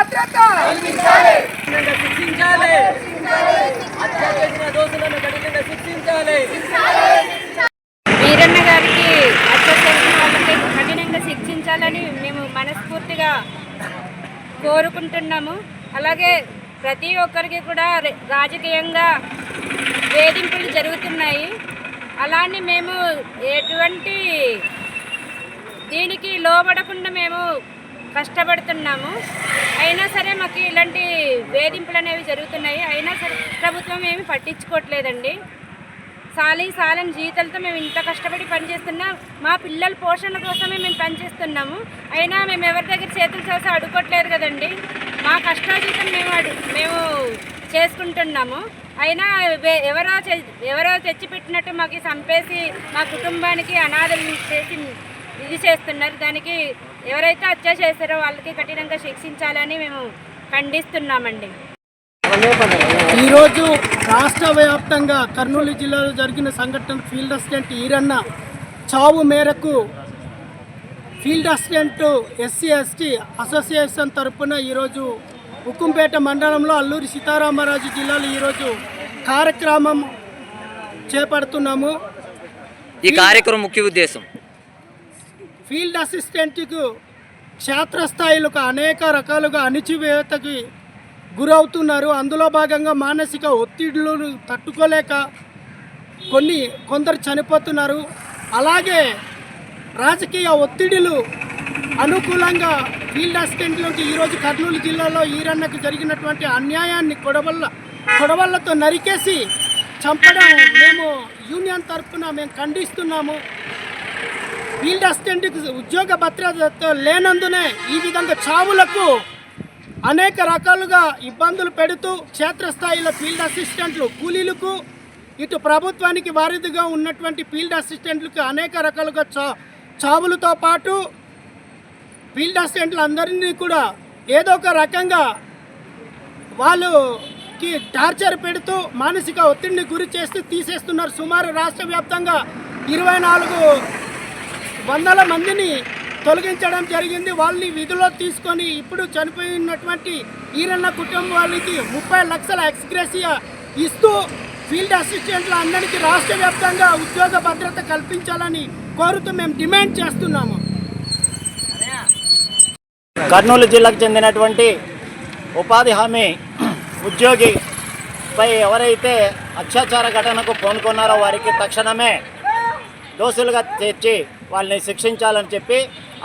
ఐక్యత కఠినంగా శిక్షించాలి. హత్య చేసిన దోషులను కఠినంగా శిక్షించాలి. వీరన్న గారికి హత్య చేసిన వాళ్ళకి కఠినంగా శిక్షించాలని మేము మనస్ఫూర్తిగా కోరుకుంటున్నాము. అలాగే ప్రతి ఒక్కరికి కూడా రాజకీయంగా వేధింపులు జరుగుతున్నాయి. అలానే మేము ఎటువంటి దీనికి లోబడకుండా మేము కష్టపడుతున్నాము. అయినా ఇలాంటి వేధింపులు అనేవి జరుగుతున్నాయి. అయినా సరే ప్రభుత్వం ఏమి పట్టించుకోవట్లేదండి. సాలి సాలని జీతాలతో మేము ఇంత కష్టపడి పనిచేస్తున్నాం మా పిల్లల పోషణ కోసమే మేము పనిచేస్తున్నాము. అయినా మేము ఎవరి దగ్గర చేతులు చేసి అడుకోవట్లేదు కదండి. మా కష్టాజీతం మేము అడు మేము చేసుకుంటున్నాము. అయినా ఎవరో ఎవరో తెచ్చిపెట్టినట్టు మాకు చంపేసి మా కుటుంబానికి అనాథలు చేసి ఇది చేస్తున్నారు. దానికి ఎవరైతే హత్య చేశారో వాళ్ళకి కఠినంగా శిక్షించాలని మేము ఖండిస్తున్నామండి. ఈరోజు రాష్ట్ర వ్యాప్తంగా కర్నూలు జిల్లాలో జరిగిన సంఘటన ఫీల్డ్ అసిస్టెంట్ ఈరన్న చావు మేరకు field assistant SC ST association తరపున ఈరోజు ఉక్కుంపేట మండలంలో అల్లూరి సీతారామరాజు జిల్లాలో ఈరోజు కార్యక్రమం చేపడుతున్నాము. ఈ కార్యక్రమం ముఖ్య ఉద్దేశం. ఫీల్డ్ అసిస్టెంట్కు క్షేత్రస్థాయిలకు అనేక రకాలుగా అణిచివేతకి గురవుతున్నారు. అందులో భాగంగా మానసిక ఒత్తిడులను తట్టుకోలేక కొన్ని కొందరు చనిపోతున్నారు. అలాగే రాజకీయ ఒత్తిడులు అనుకూలంగా ఫీల్డ్ అసిస్టెంట్లోకి ఈరోజు కర్నూలు జిల్లాలో ఈరన్నకు జరిగినటువంటి అన్యాయాన్ని కొడవల్ల కొడవళ్ళతో నరికేసి చంపడం మేము యూనియన్ తరఫున మేము ఖండిస్తున్నాము. ఫీల్డ్ అసిస్టెంట్కి ఉద్యోగ భద్రత లేనందునే ఈ విధంగా చావులకు అనేక రకాలుగా ఇబ్బందులు పెడుతూ క్షేత్రస్థాయిలో ఫీల్డ్ అసిస్టెంట్లు కూలీలకు ఇటు ప్రభుత్వానికి వారిదిగా ఉన్నటువంటి ఫీల్డ్ అసిస్టెంట్లకు అనేక రకాలుగా చా చావులతో పాటు ఫీల్డ్ అసిస్టెంట్లు అందరినీ కూడా ఏదో ఒక రకంగా వాళ్ళకి టార్చర్ పెడుతూ మానసిక ఒత్తిడిని గురి చేస్తూ తీసేస్తున్నారు. సుమారు రాష్ట్ర వ్యాప్తంగా ఇరవై నాలుగు వందల మందిని తొలగించడం జరిగింది. వాళ్ళని విధుల్లో తీసుకొని ఇప్పుడు చనిపోయినటువంటి ఈరన్న కుటుంబం వాళ్ళకి ముప్పై లక్షల ఎక్స్గ్రెసియా ఇస్తూ ఫీల్డ్ అసిస్టెంట్ల అందరికీ రాష్ట్ర వ్యాప్తంగా ఉద్యోగ భద్రత కల్పించాలని కోరుతూ మేము డిమాండ్ చేస్తున్నాము. కర్నూలు జిల్లాకు చెందినటువంటి ఉపాధి హామీ ఉద్యోగిపై ఎవరైతే అత్యాచార ఘటనకు పూనుకున్నారో వారికి తక్షణమే దోషులుగా చేర్చి వాళ్ళని శిక్షించాలని చెప్పి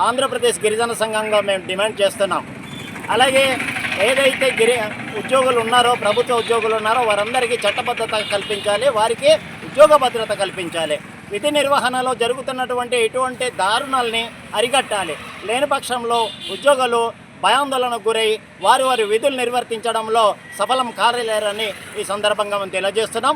ఆంధ్రప్రదేశ్ గిరిజన సంఘంగా మేము డిమాండ్ చేస్తున్నాం. అలాగే ఏదైతే గిరి ఉద్యోగులు ఉన్నారో ప్రభుత్వ ఉద్యోగులు ఉన్నారో వారందరికీ చట్టబద్ధత కల్పించాలి వారికి ఉద్యోగ భద్రత కల్పించాలి. విధి నిర్వహణలో జరుగుతున్నటువంటి ఇటువంటి దారుణాలని అరికట్టాలి. లేని పక్షంలో ఉద్యోగులు భయాందోళనకు గురై వారి వారి విధులు నిర్వర్తించడంలో సఫలం కారలేరని ఈ సందర్భంగా మేము తెలియజేస్తున్నాం.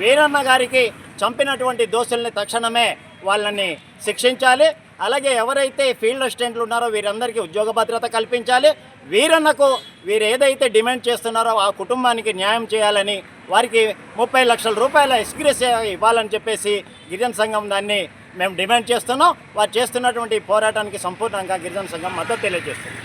వీరన్న గారికి చంపినటువంటి దోషుల్ని తక్షణమే వాళ్ళని శిక్షించాలి. అలాగే ఎవరైతే ఫీల్డ్ అసిస్టెంట్లు ఉన్నారో వీరందరికీ ఉద్యోగ భద్రత కల్పించాలి. వీరన్నకు వీరు ఏదైతే డిమాండ్ చేస్తున్నారో ఆ కుటుంబానికి న్యాయం చేయాలని వారికి ముప్పై లక్షల రూపాయల ఎస్గ్రెస్ ఇవ్వాలని చెప్పేసి గిరిజన సంఘం దాన్ని మేము డిమాండ్ చేస్తున్నాం. వారు చేస్తున్నటువంటి పోరాటానికి సంపూర్ణంగా గిరిజన సంఘం మద్దతు తెలియజేస్తుంది.